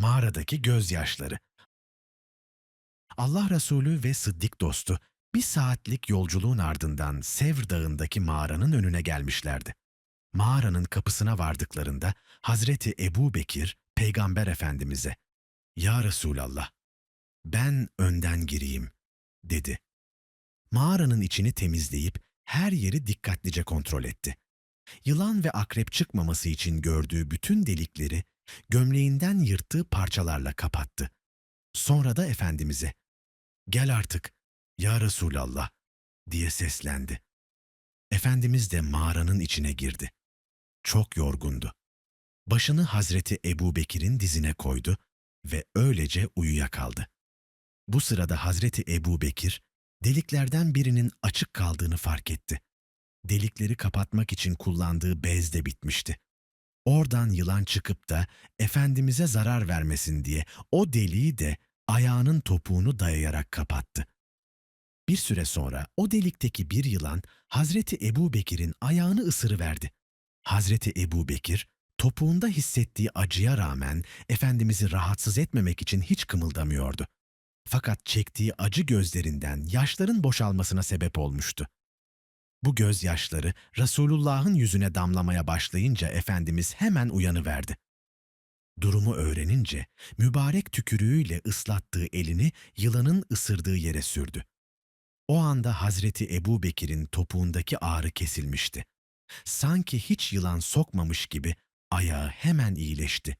Mağaradaki gözyaşları. Allah Resulü ve Sıddık dostu bir saatlik yolculuğun ardından Sevr Dağı'ndaki mağaranın önüne gelmişlerdi. Mağaranın kapısına vardıklarında Hazreti Ebu Bekir, Peygamber Efendimiz'e, ''Ya Resulallah, ben önden gireyim.'' dedi. Mağaranın içini temizleyip her yeri dikkatlice kontrol etti. Yılan ve akrep çıkmaması için gördüğü bütün delikleri gömleğinden yırttığı parçalarla kapattı. Sonra da Efendimiz'e, ''Gel artık, ya Resulallah.'' diye seslendi. Efendimiz de mağaranın içine girdi. Çok yorgundu. Başını Hazreti Ebu Bekir'in dizine koydu ve öylece uyuyakaldı. Bu sırada Hazreti Ebu Bekir, deliklerden birinin açık kaldığını fark etti. Delikleri kapatmak için kullandığı bez de bitmişti. Oradan yılan çıkıp da Efendimiz'e zarar vermesin diye o deliği de ayağının topuğunu dayayarak kapattı. Bir süre sonra o delikteki bir yılan Hazreti Ebu Bekir'in ayağını ısırıverdi. Hazreti Ebu Bekir, topuğunda hissettiği acıya rağmen Efendimiz'i rahatsız etmemek için hiç kımıldamıyordu. Fakat çektiği acı gözlerinden yaşların boşalmasına sebep olmuştu. Bu gözyaşları Resulullah'ın yüzüne damlamaya başlayınca Efendimiz hemen uyanıverdi. Durumu öğrenince mübarek tükürüğüyle ıslattığı elini yılanın ısırdığı yere sürdü. O anda Hazreti Ebu Bekir'in topuğundaki ağrı kesilmişti. Sanki hiç yılan sokmamış gibi ayağı hemen iyileşti.